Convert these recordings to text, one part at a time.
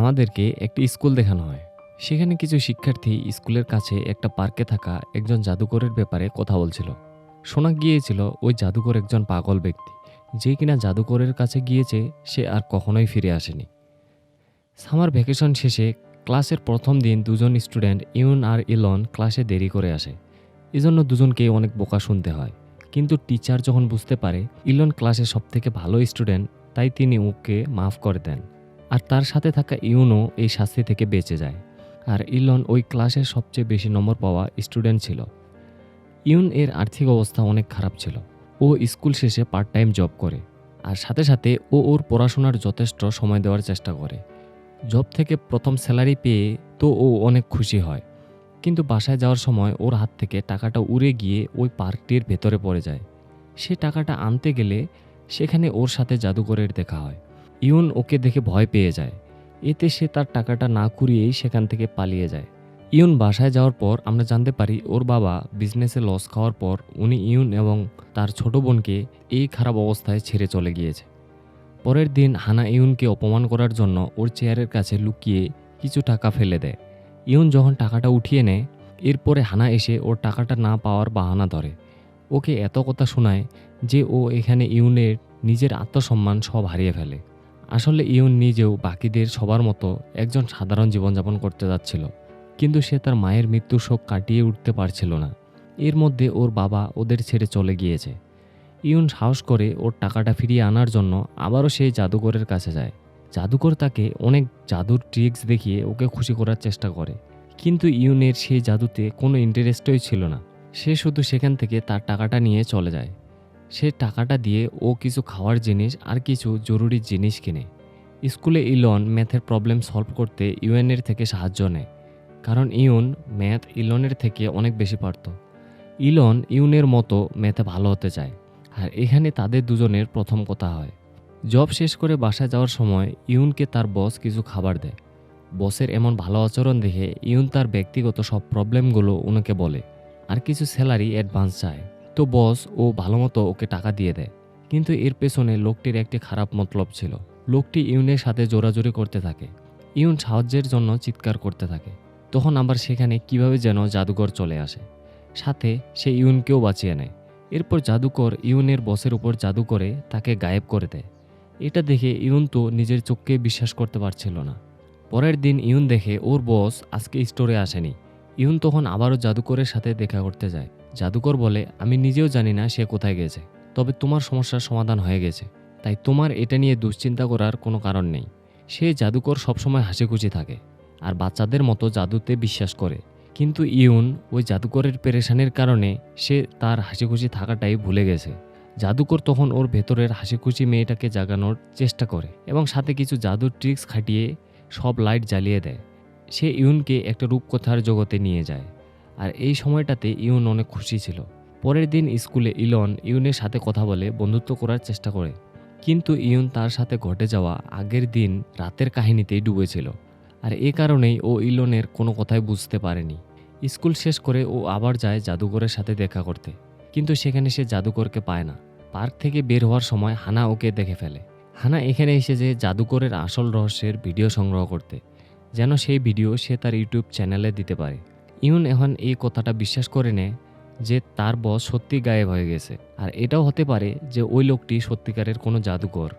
আমাদেরকে একটি স্কুল দেখানো হয়। সেখানে কিছু শিক্ষার্থী স্কুলের কাছে একটা পার্কে থাকা একজন জাদুকরের ব্যাপারে কথা বলছিল। শোনা গিয়েছিল ওই জাদুকর একজন পাগল ব্যক্তি। যে কিনা জাদুকরের কাছে গিয়েছে, সে আর কখনোই ফিরে আসেনি। সামার ভ্যাকেশন শেষে ক্লাসের প্রথম দিন দুজন স্টুডেন্ট ইউন আর ইলন ক্লাসে দেরি করে আসে। এজন্য দুজনকে অনেক বোকা শুনতে হয়। কিন্তু টিচার যখন বুঝতে পারে ইলন ক্লাসের সবথেকে ভালো স্টুডেন্ট, তাই তিনি ওকে মাফ করে দেন। আর তার সাথে থাকা ইউনও এই শাস্তি থেকে বেঁচে যায়। আর ইলন ওই ক্লাসের সবচেয়ে বেশি নম্বর পাওয়া স্টুডেন্ট ছিল। ইউন এর আর্থিক অবস্থা অনেক খারাপ ছিল। ও স্কুল শেষে পার্ট টাইম জব করে। আর সাথে সাথে ও ওর পড়াশোনার যথেষ্ট সময় দেওয়ার চেষ্টা করে। জব থেকে প্রথম স্যালারি পেয়ে তো ও অনেক খুশি হয়। কিন্তু বাসায় যাওয়ার সময় ওর হাত থেকে টাকাটা উড়ে গিয়ে ওই পার্কটির ভেতরে পড়ে যায়। সে টাকাটা আনতে গেলে সেখানে ওর সাথে জাদুকরের দেখা হয়। ইউন ওকে দেখে ভয় পেয়ে যায়। এতে সে তার টাকাটা না কুড়িয়েই সেখান থেকে পালিয়ে যায়। ইউন বাসায় যাওয়ার পর আমরা জানতে পারি, ওর বাবা বিজনেসে লস খাওয়ার পর উনি ইউন এবং তার ছোট বোনকে এই খারাপ অবস্থায় ছেড়ে চলে গিয়েছে। পরের দিন হানা ইউনকে অপমান করার জন্য ওর চেয়ারের কাছে লুকিয়ে কিছু টাকা ফেলে দেয়। ইউন যখন টাকাটা উঠিয়ে নেয়, এরপরে হানা এসে ওর টাকাটা না পাওয়ার বাহানা ধরে। ওকে এত কথা শোনায় যে ও এখানে ইউনের নিজের আত্মসম্মান সব হারিয়ে ফেলে। আসলে ইউন নিজেও বাকিদের সবার মতো একজন সাধারণ জীবনযাপন করতে যাচ্ছিল, কিন্তু সে তার মায়ের মৃত্যু শোক কাটিয়ে উঠতে পারছিল না। এর মধ্যে ওর বাবা ওদের ছেড়ে চলে গিয়েছে। ইউন সাহস করে ওর টাকাটা ফিরিয়ে আনার জন্য আবারও সেই জাদুকরের কাছে যায়। জাদুকর তাকে অনেক জাদুর ট্রিক্স দেখিয়ে ওকে খুশি করার চেষ্টা করে, কিন্তু ইউনের সেই জাদুতে কোনো ইন্টারেস্টই ছিল না। সে শুধু সেখান থেকে তার টাকাটা নিয়ে চলে যায়। সে টাকাটা দিয়ে ও কিছু খাওয়ার জিনিস আর কিছু জরুরি জিনিস কিনে। স্কুলে ইলন ম্যাথের প্রবলেম সলভ করতে ইউএনের থেকে সাহায্য নেয়, কারণ ইউন ম্যাথ ইলনের থেকে অনেক বেশি পারত। ইলন ইউনের মতো ম্যাথে ভালো হতে চায়, আর এখানে তাদের দুজনের প্রথম কথা হয়। জব শেষ করে বাসায় যাওয়ার সময় ইউনকে তার বস কিছু খাবার দেয়। বসের এমন ভালো আচরণ দেখে ইউন তার ব্যক্তিগত সব প্রবলেমগুলো ওনাকে বলে, আর কিছু স্যালারি অ্যাডভান্স চায়। তো বস ও ভালো মতো ওকে টাকা দিয়ে দেয়। কিন্তু এর পেছনে লোকটির একটি খারাপ মতলব ছিল। লোকটি ইউনের সাথে জোরাজোরি করতে থাকে। ইউন সাহায্যের জন্য চিৎকার করতে থাকে। তখন আবার সেখানে কীভাবে যেন জাদুঘর চলে আসে। সাথে সে ইউনকেও বাঁচিয়ে নেয়। এরপর জাদুকর ইউনের বসের উপর জাদু করে তাকে গায়েব করে দেয়। এটা দেখে ইউন তো নিজের চোখকে বিশ্বাস করতে পারছিল না। পরের দিন ইউন দেখে ওর বস আজকে স্টোরে আসেনি। ইউন তখন আবারও জাদুকরের সাথে দেখা করতে যায়। জাদুকর বলে, আমি নিজেও জানি না সে কোথায় গেছে, তবে তোমার সমস্যার সমাধান হয়ে গেছে। তাই তোমার এটা নিয়ে দুশ্চিন্তা করার কোনো কারণ নেই। সে জাদুকর সবসময় হাসি খুশি থাকে আর বাচ্চাদের মতো জাদুতে বিশ্বাস করে। কিন্তু ইউন ওই জাদুকরের পেরেশানির কারণে সে তার হাসি খুশি থাকাটাই ভুলে গেছে। জাদুকর তখন ওর ভেতরের হাসি খুশি মেয়েটাকে জাগানোর চেষ্টা করে এবং সাথে কিছু জাদুর ট্রিক্স খাটিয়ে সব লাইট জ্বালিয়ে দেয়। সে ইউনকে একটা রূপকথার জগতে নিয়ে যায়। আর এই সময়টাতে ইউন অনেক খুশি ছিল। পরের দিন স্কুলে ইলন ইউনের সাথে কথা বলে বন্ধুত্ব করার চেষ্টা করে। কিন্তু ইউন তার সাথে ঘটে যাওয়া আগের দিন রাতের কাহিনীতেই ডুবেছিল। আর এ কারণেই ও ইলনের কোনো কথাই বুঝতে পারেনি। স্কুল শেষ করে ও আবার যায় জাদুকরের সাথে দেখা করতে। কিন্তু সেখানে সে জাদুকরকে পায় না। পার্ক থেকে বের হওয়ার সময় হানা ওকে দেখে ফেলে। হানা এখানে এসে যে জাদুকরের আসল রহস্যের ভিডিও সংগ্রহ করতে, যেন সেই ভিডিও সে তার ইউটিউব চ্যানেলে দিতে পারে। ইউন এখন এই কথাটা বিশ্বাস করে নেয় যে তার বস সত্যি গায়েব হয়ে গেছে। আর এটাও হতে পারে যে ওই লোকটি সত্যিকারের কোনো জাদুকর।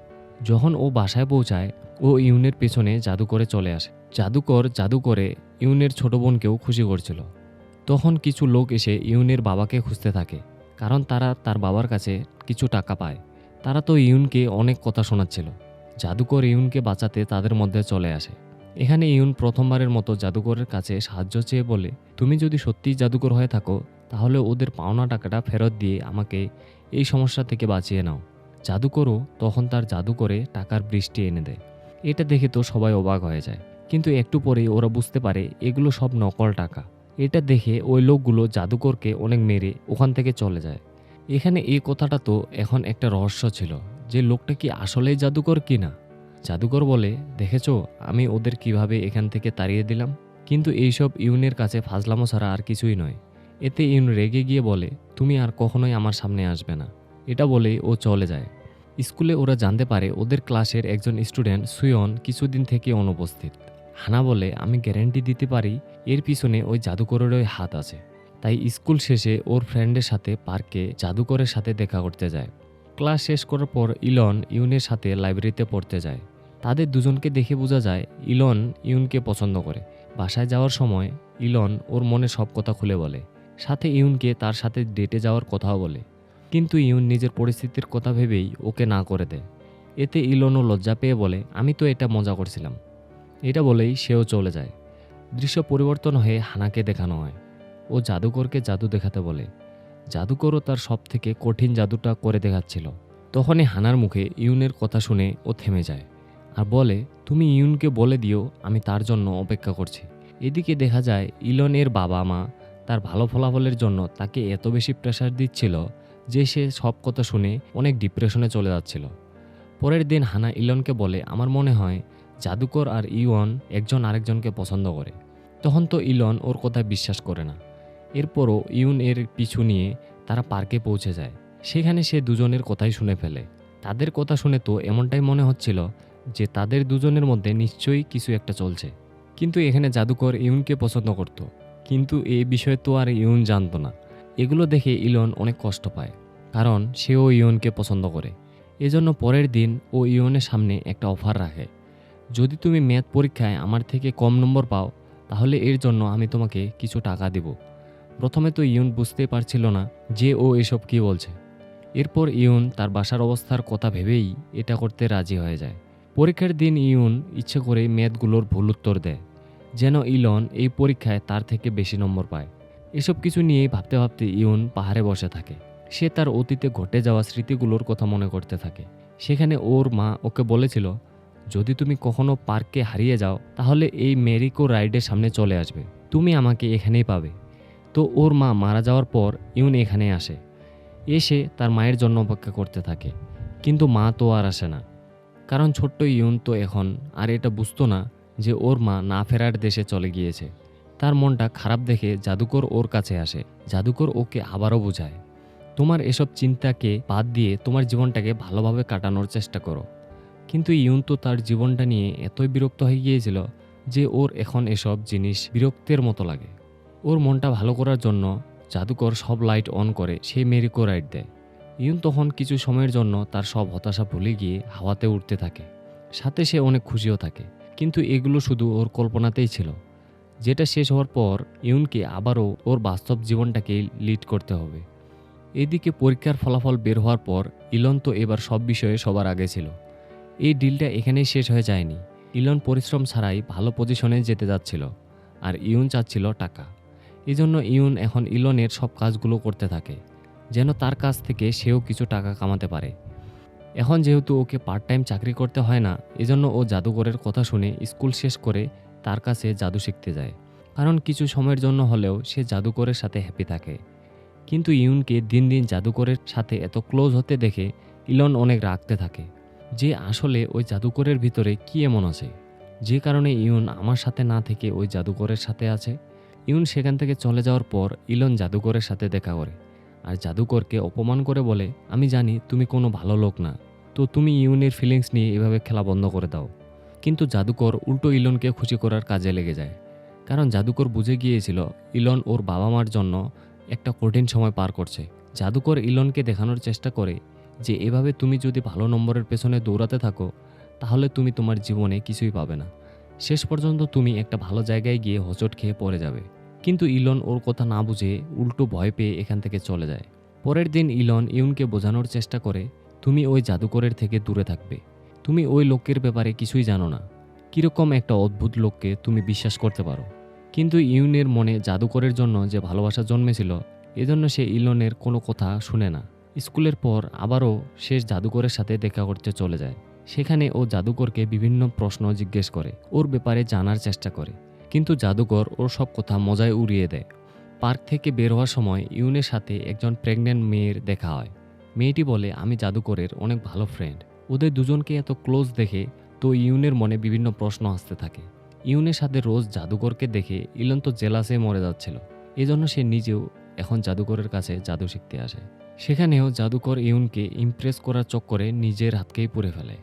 যখন ও বাসায় পৌঁছায়, ও ইউনের পেছনে জাদু করে চলে আসে। জাদুকর জাদু করে ইউনের ছোট বোনকেও খুশি করছিল। তখন কিছু লোক এসে ইউনের বাবাকে খুঁজতে থাকে, কারণ তারা তার বাবার কাছে কিছু টাকা পায়। তারা তো ইউনকে অনেক কথা শোনাচ্ছিল। জাদুকর ইউনকে বাঁচাতে তাদের মধ্যে চলে আসে। এখানে ইউন প্রথমবারের মতো জাদুকরের কাছে সাহায্য চেয়ে বলে, তুমি যদি সত্যিই জাদুকর হয়ে থাকো, তাহলে ওদের পাওনা টাকাটা ফেরত দিয়ে আমাকে এই সমস্যা থেকে বাঁচিয়ে নাও। জাদুকরও তখন তার জাদু করে টাকার বৃষ্টি এনে দেয়। এটা দেখে তো সবাই অবাক হয়ে যায়। কিন্তু একটু পরেই ওরা বুঝতে পারে এগুলো সব নকল টাকা। এটা দেখে ওই লোকগুলো জাদুকরকে অনেক মেরে ওখান থেকে চলে যায়। এখানে এই কথাটা তো এখন একটা রহস্য ছিল যে লোকটা কি আসলেই জাদুকর কি না জাদুকর বলে, দেখেছ, আমি ওদের কীভাবে এখান থেকে তাড়িয়ে দিলাম? কিন্তু এইসব ইউনের কাছে ফাজলামো ছাড়া আর কিছুই নয়। এতে ইউন রেগে গিয়ে বলে, তুমি আর কখনোই আমার সামনে আসবে না। এটা বলেই ও চলে যায়। স্কুলে ওরা জানতে পারে ওদের ক্লাসের একজন স্টুডেন্ট সুয়ন কিছুদিন থেকে অনুপস্থিত। হানা বলে, আমি গ্যারেন্টি দিতে পারি, এর পিছনে ওই জাদুকরেরই হাত আছে। তাই স্কুল শেষে ওর ফ্রেন্ডের সাথে পার্কে জাদুকরের সাথে দেখা করতে যায়। ক্লাস শেষ করার পর ইলন ইউনের সাথে লাইব্রেরিতে পড়তে যায়। তাদের দুজনকে দেখে বোঝা যায় ইলন ইউনকে পছন্দ করে। বাসায় যাওয়ার সময় ইলন ওর মনে সব কথা খুলে বলে। সাথে ইউনকে তার সাথে ডেটে যাওয়ার কথাও বলে। কিন্তু ইউন নিজের পরিস্থিতির কথা ভেবেই ওকে না করে দেয়। এতে ইলনও লজ্জা পেয়ে বলে, আমি তো এটা মজা করছিলাম। এটা বলেই সেও চলে যায়। দৃশ্য পরিবর্তন হয়ে হানাকে দেখানো হয়। ও জাদুকরকে জাদু দেখাতে বলে। জাদুকরও তার সব থেকে কঠিন জাদুটা করে দেখাচ্ছিল। তখনই হানার মুখে ইউনের কথা শুনে ও থেমে যায়। আর বলে, তুমি ইউনকে বলে দিও, আমি তার জন্য অপেক্ষা করছি। এদিকে দেখা যায়, ইলনের বাবা মা তার ভালো ফলাফলের জন্য তাকে এত বেশি প্রেশার দিচ্ছিল যে সে সব কথা শুনে অনেক ডিপ্রেশনে চলে যাচ্ছিল। পরের দিন হানা ইলনকে বলে, আমার মনে হয় জাদুকর আর ইউন একজন আরেকজনকে পছন্দ করে। তখন তো ইলন ওর কথা বিশ্বাস করে না। এরপরও ইউন এর পিছু নিয়ে তারা পার্কে পৌঁছে যায়। সেখানে সে দুজনের কথাই শুনে ফেলে। তাদের কথা শুনে তো এমনটাই মনে হচ্ছিল যে তাদের দুজনের মধ্যে নিশ্চয়ই কিছু একটা চলছে। কিন্তু এখানে জাদুকর ইউনকে পছন্দ করত। কিন্তু এই বিষয়ে তো আর ইউন জানতো না। এগুলো দেখে ইলন অনেক কষ্ট পায়, কারণ সেও ইয়নকে পছন্দ করে। এজন্য পরের দিন ও ইয়নের সামনে একটা অফার রাখে। যদি তুমি ম্যাথ পরীক্ষায় আমার থেকে কম নম্বর পাও, তাহলে এর জন্য আমি তোমাকে কিছু টাকা দেব। প্রথমে তো ইয়ন বুঝতেই পারছিল না যে ও এসব কি বলছে। এরপর ইয়ন তার বাসার অবস্থার কথা ভেবেই এটা করতে রাজি হয়ে যায়। পরীক্ষার দিন ইয়ন ইচ্ছে করে ম্যাথগুলোর ভুল উত্তর দেয়, যেন ইলন এই পরীক্ষায় তার থেকে বেশি নম্বর পায়। এসব কিছু নিয়েই ভাবতে ভাবতে ইউন পাহাড়ে বসে থাকে। সে তার অতীতে ঘটে যাওয়া স্মৃতিগুলোর কথা মনে করতে থাকে। সেখানে ওর মা ওকে বলেছিল, যদি তুমি কখনো পার্কে হারিয়ে যাও, তাহলে এই মেরিকো রাইডের সামনে চলে আসবে। তুমি আমাকে এখানেই পাবে। তো ওর মা মারা যাওয়ার পর ইউন এখানে আসে। এসে তার মায়ের জন্য অপেক্ষা করতে থাকে। কিন্তু মা তো আর আসে না। কারণ ছোট্ট ইউন তো এখন, আর এটা বুঝতো না যে ওর মা না ফেরার দেশে চলে গিয়েছে। তার মনটা খারাপ দেখে জাদুকর ওর কাছে আসে। জাদুকর ওকে আবারও বোঝায়, তোমার এসব চিন্তাকে বাদ দিয়ে তোমার জীবনটাকে ভালোভাবে কাটানোর চেষ্টা করো। কিন্তু ইউন তো তার জীবনটা নিয়ে এতই বিরক্ত হয়ে গিয়েছিল যে ওর এখন এসব জিনিস বিরক্তের মতো লাগে। ওর মনটা ভালো করার জন্য জাদুকর সব লাইট অন করে সেই মেরিকো রাইড দেয়। ইউন তখন কিছু সময়ের জন্য তার সব হতাশা ভুলে গিয়ে হাওয়াতে উঠতে থাকে। সাথে সে অনেক খুশিও থাকে। কিন্তু এগুলো শুধু ওর কল্পনাতেই ছিল। যেটা শেষ হওয়ার পর ইউনকে আবারও ওর বাস্তব জীবনটাকে লিড করতে হবে। এদিকে পরীক্ষার ফলাফল বের হওয়ার পর ইলন তো এবার সব বিষয়ে সবার আগে ছিল। এই ডিলটা এখানেই শেষ হয়ে যায়নি। ইলন পরিশ্রম ছাড়াই ভালো পজিশনে যেতে যাচ্ছিল আর ইউন চাচ্ছিল টাকা। এজন্য ইউন এখন ইলনের সব কাজগুলো করতে থাকে। যেন তার কাছ থেকে সেও কিছু টাকা কামাতে পারে। এখন যেহেতু ওকে পার্ট টাইম চাকরি করতে হয় না, এজন্য ও জাদুঘরের কথা শুনে স্কুল শেষ করে তার কাছে জাদু শিখতে যায়। কারণ কিছু সময়ের জন্য হলেও সে জাদুকরের সাথে হ্যাপি থাকে। কিন্তু ইউনকে দিন দিন জাদুকরের সাথে এত ক্লোজ হতে দেখে ইলন অনেক রাখতে থাকে। যে আসলে ওই জাদুকরের ভিতরে কি এমন আছে? যে কারণে ইউন আমার সাথে না থেকে ওই জাদুকরের সাথে আছে। ইউন সেখান থেকে চলে যাওয়ার পর ইলন জাদুকরের সাথে দেখা করে। আর জাদুকরকে অপমান করে বলে, আমি জানি তুমি কোনো ভালো লোক না, তো তুমি ইউনের ফিলিংস নিয়ে এভাবে খেলা বন্ধ করে দাও। কিন্তু জাদুকর উল্টো ইলনকে খুশি করার কাজে লেগে যায়। কারণ জাদুকর বুঝে গিয়েছিল, ইলন ওর বাবা মার জন্য একটা কঠিন সময় পার করছে। জাদুকর ইলনকে দেখানোর চেষ্টা করে যে, এভাবে তুমি যদি ভালো নম্বরের পেছনে দৌড়াতে থাকো, তাহলে তুমি তোমার জীবনে কিছুই পাবে না। শেষ পর্যন্ত তুমি একটা ভালো জায়গায় গিয়ে হোঁচট খেয়ে পড়ে যাবে। কিন্তু ইলন ওর কথা না বুঝে উল্টো ভয় পেয়ে এখান থেকে চলে যায়। পরের দিন ইলন ইউনকে বোঝানোর চেষ্টা করে, তুমি ওই জাদুকরের থেকে দূরে থাকবে। তুমি ওই লোকের ব্যাপারে কিছুই জানো না। কীরকম একটা অদ্ভুত লোককে তুমি বিশ্বাস করতে পারো। কিন্তু ইউনের মনে জাদুকরের জন্য যে ভালোবাসা জন্মেছিল, এজন্য সে ইলনের কোনো কথা শুনে না। স্কুলের পর আবারও শেষ জাদুকরের সাথে দেখা করতে চলে যায়। সেখানে ও জাদুকরকে বিভিন্ন প্রশ্ন জিজ্ঞেস করে, ওর ব্যাপারে জানার চেষ্টা করে। কিন্তু জাদুকর ওর সব কথা মজায় উড়িয়ে দেয়। পার্ক থেকে বের হওয়ার সময় ইউনের সাথে একজন প্রেগনেন্ট মেয়ের দেখা হয়। মেয়েটি বলে, আমি জাদুকরের অনেক ভালো ফ্রেন্ড ওদের দুজনকে এত ক্লোজ দেখে তো ইউনের মনে বিভিন্ন প্রশ্ন আসতে থাকে। ইউনের সাথে রোজ জাদুকরকে দেখে ইলন তো জেলাসে মরে যাচ্ছিল। এজন্য সে নিজেও এখন জাদুকরের কাছে জাদু শিখতে আসে। সেখানেও জাদুকর ইউনকে ইমপ্রেস করার চক্করে নিজের হাতকেই পুড়ে ফেলে।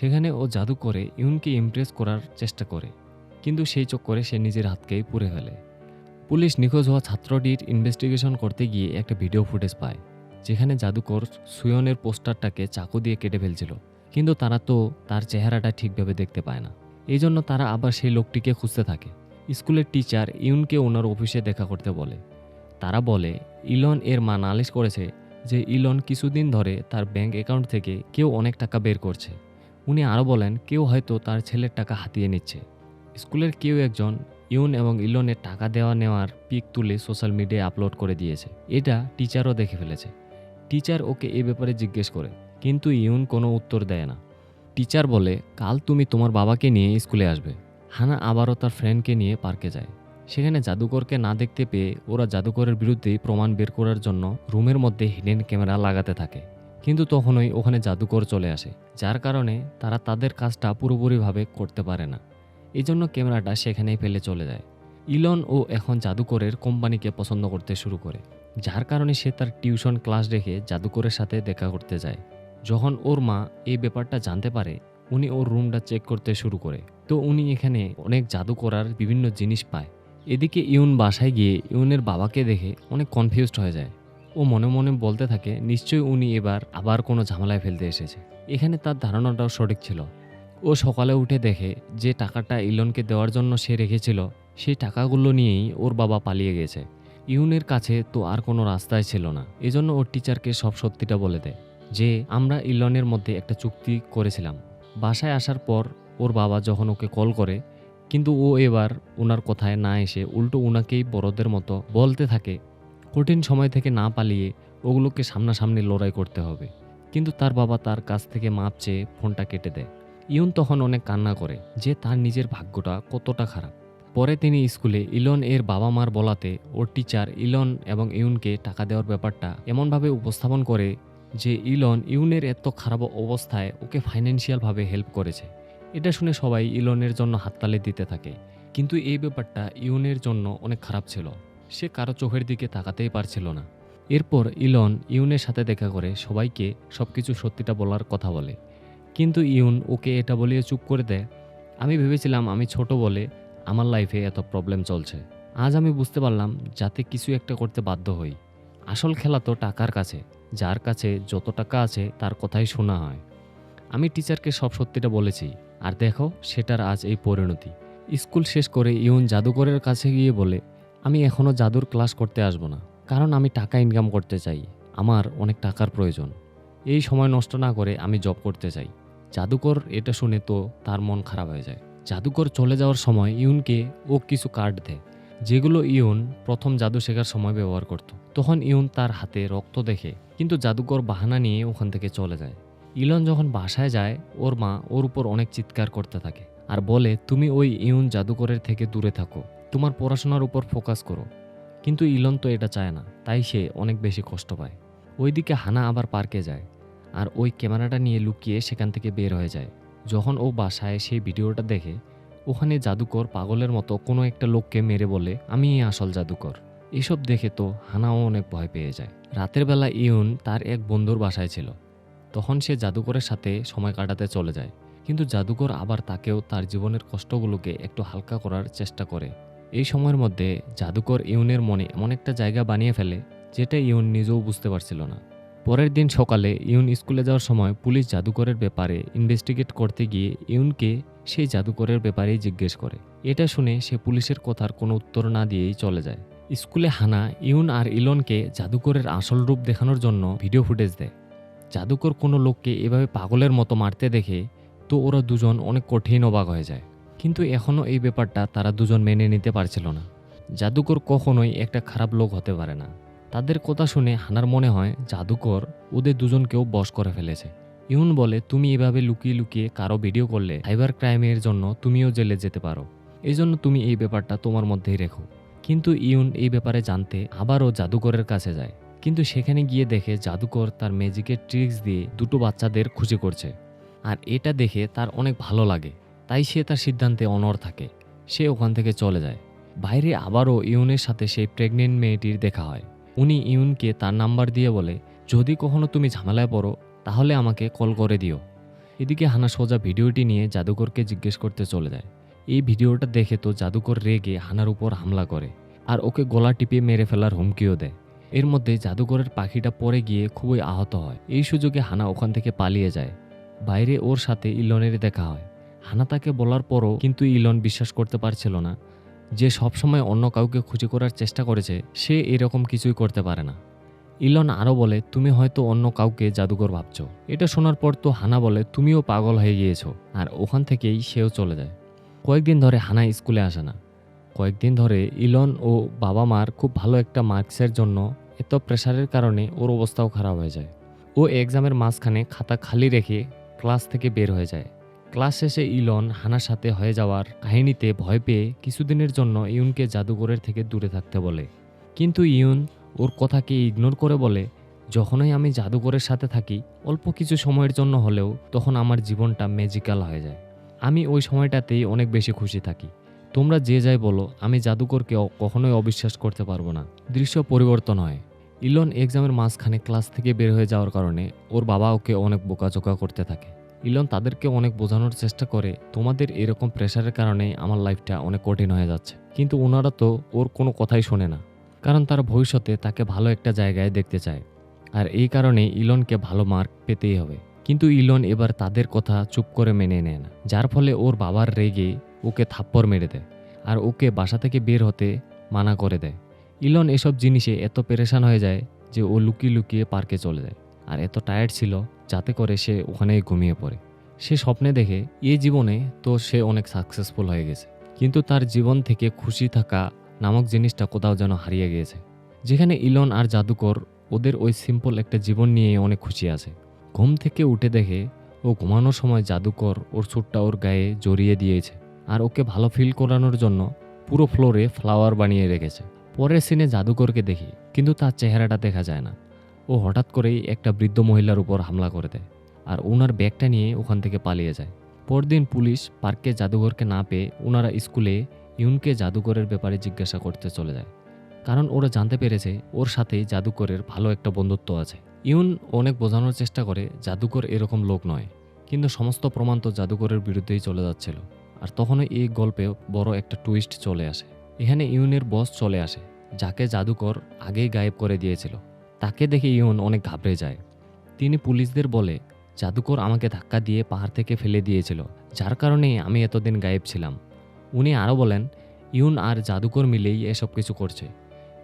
সেখানে ও জাদু করে ইউনকে ইমপ্রেস করার চেষ্টা করে। কিন্তু সেই চক্করে সে নিজের হাতকেই পুড়ে ফেলে। পুলিশ নিখোঁজ হওয়া ছাত্রটির ইনভেস্টিগেশন করতে গিয়ে একটা ভিডিও ফুটেজ পায়, যেখানে জাদুকর সুয়নের পোস্টারটাকে চাকু দিয়ে কেটে ফেলছিল, কিন্তু তারা তো তার চেহারাটা ঠিকভাবে দেখতে পায় না। এই জন্য তারা আবার সেই লোকটিকে খুঁজতে থাকে। স্কুলের টিচার ইউনকে ওনার অফিসে দেখা করতে বলে। তারা বলে, ইলন এর মা নালিশ করেছে যে ইলন কিছুদিন ধরে তার ব্যাংক অ্যাকাউন্ট থেকে কেউ অনেক টাকা বের করছে। উনি আরও বলেন, কেউ হয়তো তার ছেলের টাকা হাতিয়ে নিচ্ছে। স্কুলের কেউ একজন ইউন এবং ইলনের টাকা দেওয়া নেওয়ার পিক তুলে সোশ্যাল মিডিয়ায় আপলোড করে দিয়েছে। এটা টিচারও দেখে ফেলেছে। টিচার ওকে এ ব্যাপারে জিজ্ঞেস করে, কিন্তু ইউন কোনো উত্তর দেয় না। টিচার বলে, কাল তুমি তোমার বাবাকে নিয়ে স্কুলে আসবে। হানা আবারও তার ফ্রেন্ডকে নিয়ে পার্কে যায়। সেখানে জাদুকরকে না দেখতে পেয়ে ওরা জাদুকরের বিরুদ্ধে প্রমাণ বের করার জন্য রুমের মধ্যে হিডেন ক্যামেরা লাগাতে থাকে। কিন্তু তখনই ওখানে জাদুকর চলে আসে, যার কারণে তারা তাদের কাজটা পুরোপুরিভাবে করতে পারে না। এই জন্য ক্যামেরাটা সেখানেই ফেলে চলে যায়। ইলন ও এখন জাদুকরের কোম্পানিকে পছন্দ করতে শুরু করে, যার কারণে সে তার টিউশন ক্লাস রেখে জাদুকরের সাথে দেখা করতে যায়। যখন ওর মা এই ব্যাপারটা জানতে পারে, উনি ওর রুমটা চেক করতে শুরু করে। তো উনি এখানে অনেক জাদু করার বিভিন্ন জিনিস পায়। এদিকে ইউন বাসায় গিয়ে ইউনের বাবাকে দেখে অনেক কনফিউজড হয়ে যায়। ও মনে মনে বলতে থাকে, নিশ্চয়ই উনি এবার আবার কোনো ঝামেলায় ফেলতে এসেছে। এখানে তার ধারণাটাও সঠিক ছিল। ও সকালে উঠে দেখে যে টাকাটা ইলনকে দেওয়ার জন্য সে রেখেছিল, সেই টাকাগুলো নিয়েই ওর বাবা পালিয়ে গেছে। ইউনের কাছে তো আর কোনো রাস্তায় ছিল না। এজন্য ওর টিচারকে সব সত্যিটা বলে দেয় যে, আমরা ইলনের মধ্যে একটা চুক্তি করেছিলাম। বাসায় আসার পর ওর বাবা যখন ওকে কল করে, কিন্তু ও এবার ওনার কথায় না এসে উল্টো ওনাকেই বড়দের মতো বলতে থাকে। কঠিন সময় থেকে না পালিয়ে ওগুলোকে সামনাসামনি লড়াই করতে হবে। কিন্তু তার বাবা তার কাছ থেকে মাপ চেয়ে ফোনটা কেটে দেয়। ইউন তখন অনেক কান্না করে যে তার নিজের ভাগ্যটা কতটা খারাপ। পরে তিনি স্কুলে ইলন এর বাবা মার বলাতে ওর টিচার ইলন এবং ইউনকে টাকা দেওয়ার ব্যাপারটা এমনভাবে উপস্থাপন করে যে ইলন ইউনের এত খারাপ অবস্থায় ওকে ফাইন্যান্সিয়ালভাবে হেল্প করেছে। এটা শুনে সবাই ইলনের জন্য হাততালি দিতে থাকে। কিন্তু এই ব্যাপারটা ইউনের জন্য অনেক খারাপ ছিল। সে কারও চোখের দিকে তাকাতেই পারছিল না। এরপর ইলন ইউনের সাথে দেখা করে সবাইকে সবকিছু সত্যিটা বলার কথা বলে। কিন্তু ইউন ওকে এটা বলিয়ে চুপ করে দেয়। আমি ভেবেছিলাম আমি ছোট বলে আমার লাইফে এত প্রবলেম চলছে। আজ আমি বুঝতে পারলাম যাতে কিছু একটা করতে বাধ্য হই। আসল খেলা তো টাকার কাছে। যার কাছে যত টাকা আছে তার কথাই শোনা হয়। আমি টিচারকে সব সত্যিটা বলেছি। আর দেখো, সেটার আজ এই পরিণতি। স্কুল শেষ করে ইউন জাদুকরের কাছে গিয়ে বলে, আমি এখনও জাদুর ক্লাস করতে আসব না। কারণ আমি টাকা ইনকাম করতে চাই। আমার অনেক টাকার প্রয়োজন। এই সময় নষ্ট না করে আমি জব করতে চাই। জাদুকর এটা শুনে তো তার মন খারাপ হয়ে যায়। জাদুকর চলে যাওয়ার সময় ইউনকে ও কিছু কার্ড দেয়, যেগুলো ইউন প্রথম জাদু শেখার সময় ব্যবহার করত। তখন ইউন তার হাতে রক্ত দেখে, কিন্তু জাদুকর বাহানা নিয়ে ওখান থেকে চলে যায়। ইলন যখন বাসায় যায়, ওর মা ওর উপর অনেক চিৎকার করতে থাকে আর বলে, তুমি ওই ইউন জাদুকরের থেকে দূরে থাকো, তোমার পড়াশোনার উপর ফোকাস করো। কিন্তু ইলন তো এটা চায় না, তাই সে অনেক বেশি কষ্ট পায়। ওইদিকে হানা আবার পার্কে যায়। আর ওই ক্যামেরাটা নিয়ে লুকিয়ে সেখান থেকে বের হয়ে যায়। যখন ও বাসায় সেই ভিডিওটা দেখে, ওখানে জাদুকর পাগলের মতো কোনো একটা লোককে মেরে বলে, আমি আসল জাদুকর। এসব দেখে তো হানাও অনেক ভয় পেয়ে যায়। রাতের বেলা ইউন তার এক বন্ধুর বাসায় ছিল। তখন সে জাদুকরের সাথে সময় কাটাতে চলে যায়। কিন্তু জাদুকর আবার তাকেও তার জীবনের কষ্টগুলোকে একটু হালকা করার চেষ্টা করে। এই সময়ের মধ্যে জাদুকর ইউনের মনে এমন একটা জায়গা বানিয়ে ফেলে, যেটা ইউন নিজেও বুঝতে পারছিল না। পরের দিন সকালে ইউন স্কুলে যাওয়ার সময় পুলিশ জাদুকরের ব্যাপারে ইনভেস্টিগেট করতে গিয়ে ইউনকে সেই জাদুকরের ব্যাপারেই জিজ্ঞেস করে। এটা শুনে সে পুলিশের কথার কোনো উত্তর না দিয়েই চলে যায়। স্কুলে হানা ইউন আর ইলনকে জাদুকরের আসল রূপ দেখানোর জন্য ভিডিও ফুটেজ দেয়। জাদুকর কোনো লোককে এভাবে পাগলের মতো মারতে দেখে তো ওরা দুজন অনেক কঠিন অবাক হয়ে যায়। কিন্তু এখনও এই ব্যাপারটা তারা দুজন মেনে নিতে পারছিল না। জাদুকর কখনোই একটা খারাপ লোক হতে পারে না। তাদের কথা শুনে হানার মনে হয় জাদুকর ওদের দুজনকেও বশ করে ফেলেছে। ইউন বলে, তুমি এভাবে লুকিয়ে লুকিয়ে কারও ভিডিও করলে সাইবার ক্রাইমের জন্য তুমিও জেলে যেতে পারো। এই জন্য তুমি এই ব্যাপারটা তোমার মধ্যেই রেখো। কিন্তু ইউন এই ব্যাপারে জানতে আবারও জাদুকরের কাছে যায়। কিন্তু সেখানে গিয়ে দেখে জাদুকর তার ম্যাজিকের ট্রিক্স দিয়ে দুটো বাচ্চাদের খুশি করছে। আর এটা দেখে তার অনেক ভালো লাগে। তাই সে তার সিদ্ধান্তে অনড় থাকে। সে ওখান থেকে চলে যায়। বাইরে আবারও ইউনের সাথে সেই প্রেগনেন্ট মেয়েটির দেখা হয়। উনি ইউনকে তার নাম্বার দিয়ে বলে, যদি কখনো তুমি ঝামেলায় পড়ো, তাহলে আমাকে কল করে দিও। এদিকে হানা সোজা ভিডিওটি নিয়ে জাদুকরকে জিজ্ঞেস করতে চলে যায়। এই ভিডিওটা দেখে তো জাদুকর রেগে হানার উপর হামলা করে আর ওকে গলা টিপিয়ে মেরে ফেলার হুমকিও দেয়। এর মধ্যে জাদুকরের পাখিটা পড়ে গিয়ে খুবই আহত হয়। এই সুযোগে হানা ওখান থেকে পালিয়ে যায়। বাইরে ওর সাথে ইলনের দেখা হয়। হানা তাকে বলার পরও কিন্তু ইলন বিশ্বাস করতে পারছিল না। যে সবসময় অন্য কাউকে খুঁজে করার চেষ্টা করেছে, সে এরকম কিছুই করতে পারে না। ইলন আরও বলে, তুমি হয়তো অন্য কাউকে জাদুঘর ভাবছ। এটা শোনার পর তো হানা বলে, তুমিও পাগল হয়ে গিয়েছো। আর ওখান থেকেই সেও চলে যায়। কয়েকদিন ধরে হানা স্কুলে আসে না। কয়েকদিন ধরে ইলন ও বাবা মার খুব ভালো একটা মার্কসের জন্য এত প্রেশারের কারণে ওর অবস্থাও খারাপ হয়ে যায়। ও এক্সামের মাঝখানে খাতা খালি রেখে ক্লাস থেকে বের হয়ে যায়। ক্লাস শেষে ইলন হানার সাথে হয়ে যাওয়ার কাহিনীতে ভয় পেয়ে কিছুদিনের জন্য ইউনকে জাদুঘরের থেকে দূরে থাকতে বলে। কিন্তু ইউন ওর কথাকে ইগনোর করে বলে, যখনই আমি জাদুঘরের সাথে থাকি, অল্প কিছু সময়ের জন্য হলেও তখন আমার জীবনটা ম্যাজিক্যাল হয়ে যায়। আমি ওই সময়টাতেই অনেক বেশি খুশি থাকি। তোমরা যে যাই বলো, আমি জাদুকরকে কখনোই অবিশ্বাস করতে পারব না। দৃশ্য পরিবর্তন হয়। ইলন এক্সামের মাঝখানে ক্লাস থেকে বের হয়ে যাওয়ার কারণে ওর বাবা ওকে অনেক বোকাচোকা করতে থাকে। ইলন তাদেরকে অনেক বোঝানোর চেষ্টা করে, তোমাদের এরকম প্রেশারের কারণে আমার লাইফটা অনেক কঠিন হয়ে যাচ্ছে। কিন্তু ওনারা তো ওর কোনো কথাই শোনে না, কারণ তার ভবিষ্যতে তাকে ভালো একটা জায়গায় দেখতে চায়। আর এই কারণে ইলনকে ভালো মার্ক পেতেই হবে। কিন্তু ইলন এবার তাদের কথা চুপ করে মেনে নেয় না, যার ফলে ওর বাবার রেগে ওকে থাপ্পড় মেরে দেয় আর ওকে বাসা থেকে বের হতে মানা করে দেয়। ইলন এসব জিনিসে এত পেরেশান হয়ে যায় যে ও লুকিয়ে লুকিয়ে পার্কে চলে যায়। আর এত টায়ার্ড ছিল যাতে করে সে ওখানেই ঘুমিয়ে পড়ে। সে স্বপ্নে দেখে এই জীবনে তো সে অনেক সাকসেসফুল হয়ে গেছে। কিন্তু তার জীবন থেকে খুশি থাকা নামক জিনিসটা কোথাও যেন হারিয়ে গিয়েছে। যেখানে ইলন আর জাদুকর ওদের ওই সিম্পল একটা জীবন নিয়ে অনেক খুশি আছে। ঘুম থেকে উঠে দেখে, ও ঘুমানোর সময় জাদুকর ওর চুটটা ওর গায়ে জড়িয়ে দিয়েছে আর ওকে ভালো ফিল করানোর জন্য পুরো ফ্লোরে ফ্লাওয়ার বানিয়ে রেখেছে। পরের সিনে জাদুকরকে দেখি, কিন্তু তার চেহারাটা দেখা যায় না। ও হঠাৎ করেই একটা বৃদ্ধ মহিলার উপর হামলা করে দেয় আর ওনার ব্যাগটা নিয়ে ওখান থেকে পালিয়ে যায়। পরদিন পুলিশ পার্কে জাদুঘরকে না পেয়ে ওনারা স্কুলে ইউনকে জাদুকরের ব্যাপারে জিজ্ঞাসা করতে চলে যায়। কারণ ওরা জানতে পেরেছে ওর সাথে জাদুকরের ভালো একটা বন্ধুত্ব আছে। ইউন অনেক বোঝানোর চেষ্টা করে জাদুকর এরকম লোক নয়, কিন্তু সমস্ত প্রমাণ তো জাদুকরের বিরুদ্ধেই চলে যাচ্ছিল। আর তখনই এই গল্পে বড় একটা টুইস্ট চলে আসে। এখানে ইউনের বস চলে আসে, যাকে জাদুকর আগেই গায়েব করে দিয়েছিল। তাকে দেখে ইউন অনেক ঘাবড়ে যায়। তিনি পুলিশদের বলে, জাদুকর আমাকে ধাক্কা দিয়ে পাহাড় থেকে ফেলে দিয়েছিল, যার কারণে আমি এতদিন গায়েব ছিলাম। উনি আরও বলেন, ইউন আর জাদুকর মিলেই এসব কিছু করছে,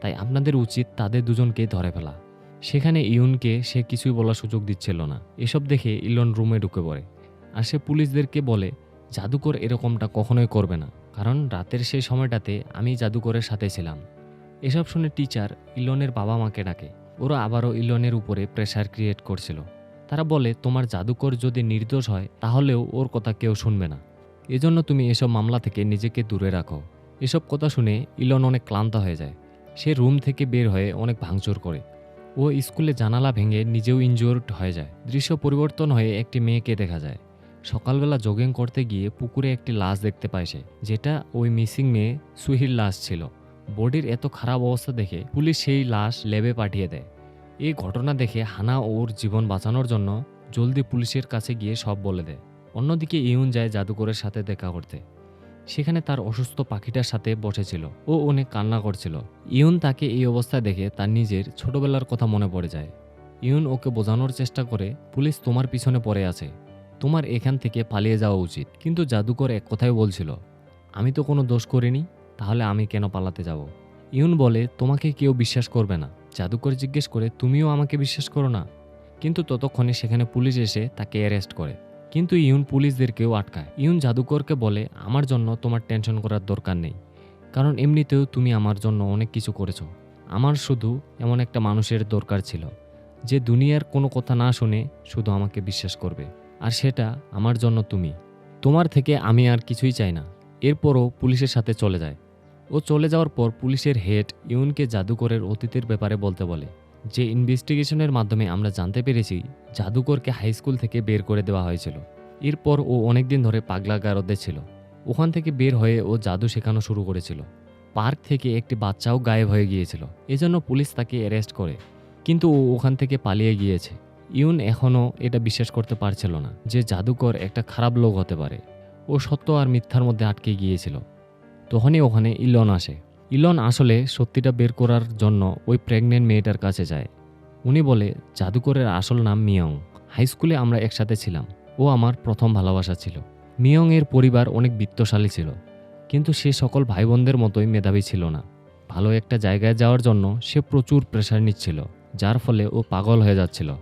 তাই আপনাদের উচিত তাদের দুজনকে ধরে ফেলা। সেখানে ইউনকে সে কিছুই বলার সুযোগ দিচ্ছিল না। এসব দেখে ইলন রুমে ঢুকে পড়ে, আর সে পুলিশদেরকে বলে, জাদুকর এরকমটা কখনোই করবে না, কারণ রাতের সেই সময়টাতে আমি জাদুকরের সাথে ছিলাম। এসব শুনে টিচার ইলনের বাবা মাকে ডাকে। ওরা আবারও ইলনের উপরে প্রেশার ক্রিয়েট করছিল। তারা বলে, তোমার জাদুকর যদি নির্দোষ হয়, তাহলেও ওর কথা কেউ শুনবে না। এজন্য তুমি এসব মামলা থেকে নিজেকে দূরে রাখো। এসব কথা শুনে ইলন অনেক ক্লান্ত হয়ে যায়। সে রুম থেকে বের হয়ে অনেক ভাঙচুর করে। ও স্কুলে জানালা ভেঙে নিজেও ইনজোর্ড হয়ে যায়। দৃশ্য পরিবর্তন হয়ে একটি মেয়েকে দেখা যায়। সকালবেলা জগিং করতে গিয়ে পুকুরে একটি লাশ দেখতে পায় সে, যেটা ওই মিসিং মেয়ে সুহির লাশ ছিল। বডির এত খারাপ অবস্থা দেখে পুলিশ সেই লাশ ল্যাবে পাঠিয়ে দেয়। এই ঘটনা দেখে হানা ওর জীবন বাঁচানোর জন্য জলদি পুলিশের কাছে গিয়ে সব বলে দেয়। অন্যদিকে ইউন যায় জাদুকরের সাথে দেখা করতে। সেখানে তার অসুস্থ পাখিটার সাথে বসেছিল ও অনেক কান্না করছিল। ইউন তাকে এই অবস্থায় দেখে তার নিজের ছোটবেলার কথা মনে পড়ে যায়। ইউন ওকে বোঝানোর চেষ্টা করে, পুলিশ তোমার পিছনে পড়ে আছে। তোমার এখান থেকে পালিয়ে যাওয়া উচিত। কিন্তু জাদুকর এক কথাই বলছিল, আমি তো কোনো দোষ করিনি। তাহলে আমি কেন পালাতে যাব? ইউন বলে, তোমাকে কেউ বিশ্বাস করবে না। জাদুকর জিজ্ঞেস করে, তুমিও আমাকে বিশ্বাস করো না? কিন্তু ততক্ষণে সেখানে পুলিশ এসে তাকে অ্যারেস্ট করে। কিন্তু ইউন পুলিশদেরকেও আটকায়। ইউন জাদুকরকে বলে, আমার জন্য তোমার টেনশন করার দরকার নেই। কারণ এমনিতেও তুমি আমার জন্য অনেক কিছু করেছ। আমার শুধু এমন একটা মানুষের দরকার ছিল। যে দুনিয়ার কোনো কথা না শুনে শুধু আমাকে বিশ্বাস করবে। আর সেটা আমার জন্য তুমি। তোমার থেকে আমি আর কিছুই চাই না। এরপরও পুলিশের সাথে চলে যায়। ও চলে যাওয়ার পর পুলিশের হেড ইউনকে জাদুকরের অতীতের ব্যাপারে বলতে বলে। যে ইনভেস্টিগেশনের মাধ্যমে আমরা জানতে পেরেছি, জাদুকরকে হাই স্কুল থেকে বের করে দেওয়া হয়েছিল। এরপর ও অনেকদিন ধরে পাগলা গারদে ছিল। ওখান থেকে বের হয়ে ও জাদু শেখানো শুরু করেছিল। পার্ক থেকে একটি বাচ্চাও গায়েব হয়ে গিয়েছিল। এজন্য পুলিশ তাকে অ্যারেস্ট করে। কিন্তু ও ওখান থেকে পালিয়ে গিয়েছে। ইউন এখনও এটা বিশ্বাস করতে পারছিল না যে জাদুকর একটা খারাপ লোক হতে পারে। ও সত্য আর মিথ্যার মধ্যে আটকে গিয়েছিল। তখনই ওখানে ইলন আসে। ইলন আসলে সত্যিটা বের করার জন্য ওই প্রেগনেন্ট মেয়েটার কাছে যায়। উনি বলে, জাদুকরের আসল নাম মিয়ং। হাই স্কুলে আমরা একসাথে ছিলাম। ও আমার প্রথম ভালোবাসা ছিল। মিয়ং এর পরিবার অনেক বিত্তশালী ছিল। কিন্তু সে সকল ভাই বোনদের মতোই মেধাবী ছিল না। ভালো একটা জায়গায় যাওয়ার জন্য সে প্রচুর প্রেশার নিচ্ছিল, যার ফলে ও পাগল হয়ে যাচ্ছিল।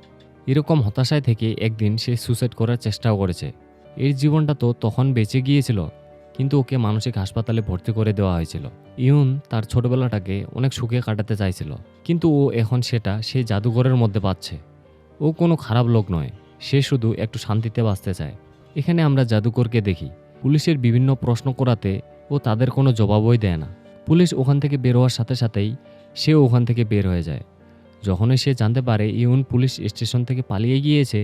এরকম হতাশায় থেকে একদিন সে সুসাইড করার চেষ্টাও করেছে। এর জীবনটা তো তখন বেঁচে গিয়েছিল। কিন্তু ওকে মানসিক হাসপাতালে ভর্তি করে দেওয়া হয়েছিল। ইউন তার ছোটবেলাটাকে অনেক সুখে কাটাতে চাইছিল, কিন্তু ও এখন সেটা সেই জাদুঘরের মধ্যে পাচ্ছে। ও কোনো খারাপ লোক নয়, সে শুধু একটু শান্তিতে বাঁচতে চায়। এখানে আমরা জাদুকরকে দেখি। পুলিশের বিভিন্ন প্রশ্ন করাতে ও তাদের কোনো জবাবই দেয় না। পুলিশ ওখান থেকে বের হওয়ার সাথে সাথেই সে ওখান থেকে বের হয়ে যায়। যখনই সে জানতে পারে ইউন পুলিশ স্টেশন থেকে পালিয়ে গিয়েছে,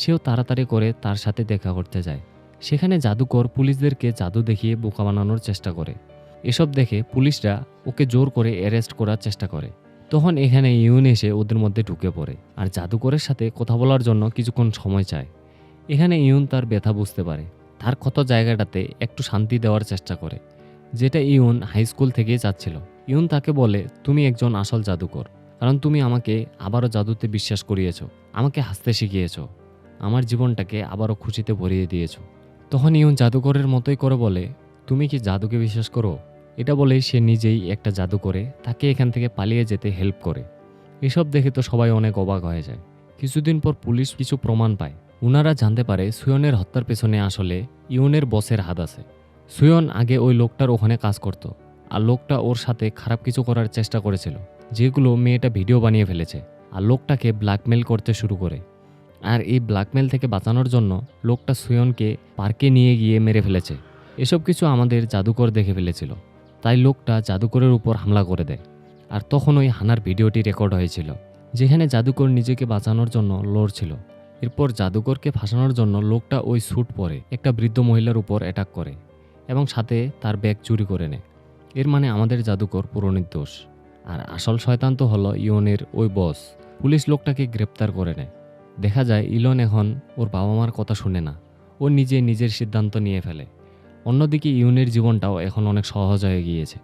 সেও তাড়াতাড়ি করে তার সাথে দেখা করতে যায়। সেখানে জাদুকর পুলিশদেরকে জাদু দেখিয়ে বোকা বানানোর চেষ্টা করে। এসব দেখে পুলিশরা ওকে জোর করে অ্যারেস্ট করার চেষ্টা করে। তখন এখানে ইউন এসে ওদের মধ্যে ঢুকে পড়ে আর জাদুকরের সাথে কথা বলার জন্য কিছুক্ষণ সময় চায়। এখানে ইউন তার ব্যথা বুঝতে পারে। তার ক্ষত জায়গাটাতে একটু শান্তি দেওয়ার চেষ্টা করে, যেটা ইউন হাই স্কুল থেকেই চাচ্ছিল। ইউন তাকে বলে, তুমি একজন আসল জাদুকর, কারণ তুমি আমাকে আবারও জাদুতে বিশ্বাস করিয়েছ, আমাকে হাসতে শিখিয়েছ, আমার জীবনটাকে আবারও খুশিতে ভরিয়ে দিয়েছ। তখন ইউন জাদুকরের মতোই করে বলে, তুমি কি জাদুকে বিশ্বাস করো? এটা বলে সে নিজেই একটা জাদু করে তাকে এখান থেকে পালিয়ে যেতে হেল্প করে। এসব দেখে তো সবাই অনেক অবাক হয়ে যায়। কিছুদিন পর পুলিশ কিছু প্রমাণ পায়। উনারা জানতে পারে সুয়নের হত্যার পেছনে আসলে ইউনের বসের হাত আছে। সুয়ন আগে ওই লোকটার ওখানে কাজ করত আর লোকটা ওর সাথে খারাপ কিছু করার চেষ্টা করেছিল, যেগুলো মেয়েটা ভিডিও বানিয়ে ফেলেছে। আর লোকটাকে ব্ল্যাকমেল করতে শুরু করে। আর এই ব্ল্যাকমেল থেকে বাঁচানোর জন্য লোকটা সুয়নকে পার্কে নিয়ে গিয়ে মেরে ফেলেছে। এসব কিছু আমাদের জাদুকর দেখে ফেলেছিল। তাই লোকটা জাদুকরের উপর হামলা করে দেয়। আর তখন ওই হানার ভিডিওটি রেকর্ড হয়েছিল, যেখানে জাদুকর নিজেকে বাঁচানোর জন্য লড়ছিল। এরপর জাদুকরকে ফাঁসানোর জন্য লোকটা ওই স্যুট পরে একটা বৃদ্ধ মহিলার উপর অ্যাটাক করে এবং সাথে তার ব্যাগ চুরি করে নেয়। এর মানে আমাদের জাদুকর পুরো নির্দোষ আর আসল শয়তান তো হলো ইয়নের ওই বস পুলিশ লোকটাকে গ্রেপ্তার করে নেয়। দেখা যায় ইলন এখন ওর বাবা মার কথা শুনে না। ও নিজে নিজের সিদ্ধান্ত নিয়ে ফেলে। অন্যদিকে ইউনের জীবনটাও এখন অনেক সহজ হয়ে গিয়েছে,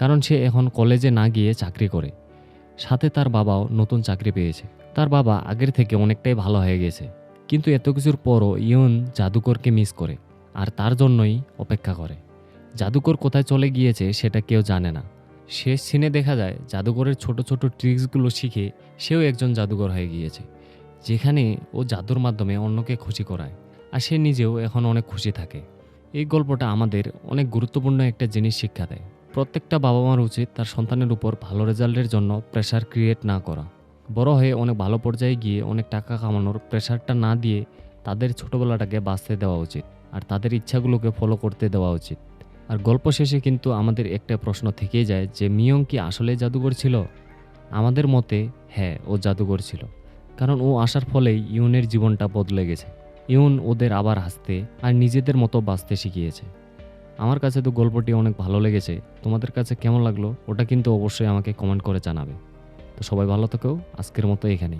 কারণ সে এখন কলেজে না গিয়ে চাকরি করে। সাথে তার বাবাও নতুন চাকরি পেয়েছে। তার বাবা আগের থেকে অনেকটাই ভালো হয়ে গেছে, কিন্তু এত কিছুর পরও ইউন জাদুকরকে মিস করে আর তার জন্যই অপেক্ষা করে। জাদুকর কোথায় চলে গিয়েছে সেটা কেউ জানে না। শেষ সিনে দেখা যায় জাদুকরের ছোট ছোট ট্রিক্সগুলো শিখে সেও একজন জাদুকর হয়ে গিয়েছে। যেখানে ও জাদুর মাধ্যমে অন্যকে খুশি করায়, আর সে নিজেও এখন অনেক খুশি থাকে। এই গল্পটা আমাদের অনেক গুরুত্বপূর্ণ একটা জিনিস শিক্ষা দেয়। প্রত্যেকটা বাবা মার উচিত তার সন্তানের উপর ভালো রেজাল্টের জন্য প্রেশার ক্রিয়েট না করা। বড় হয়ে অনেক ভালো পর্যায়ে গিয়ে অনেক টাকা কামানোর প্রেশারটা না দিয়ে তাদের ছোটোবেলাটাকে বাঁচতে দেওয়া উচিত, আর তাদের ইচ্ছাগুলোকে ফলো করতে দেওয়া উচিত। আর গল্প শেষে কিন্তু আমাদের একটা প্রশ্ন থেকেই যায় যে, মিয়ং কি আসলে জাদুঘর ছিল? আমাদের মতে হ্যাঁ ও জাদুঘর ছিল। কারণ ও আসার ফলেই ইউনের জীবনটা বদলে গেছে। ইউন ওদের আবার হাসতে আর নিজেদের মতো বাঁচতে শিখিয়েছে। আমার কাছে তো গল্পটি অনেক ভালো লেগেছে। তোমাদের কাছে কেমন লাগল ওটা কিন্তু অবশ্যই আমাকে কমেন্ট করে জানাবে। তো সবাই ভালো থেকেও আজকের মতো এখানেই।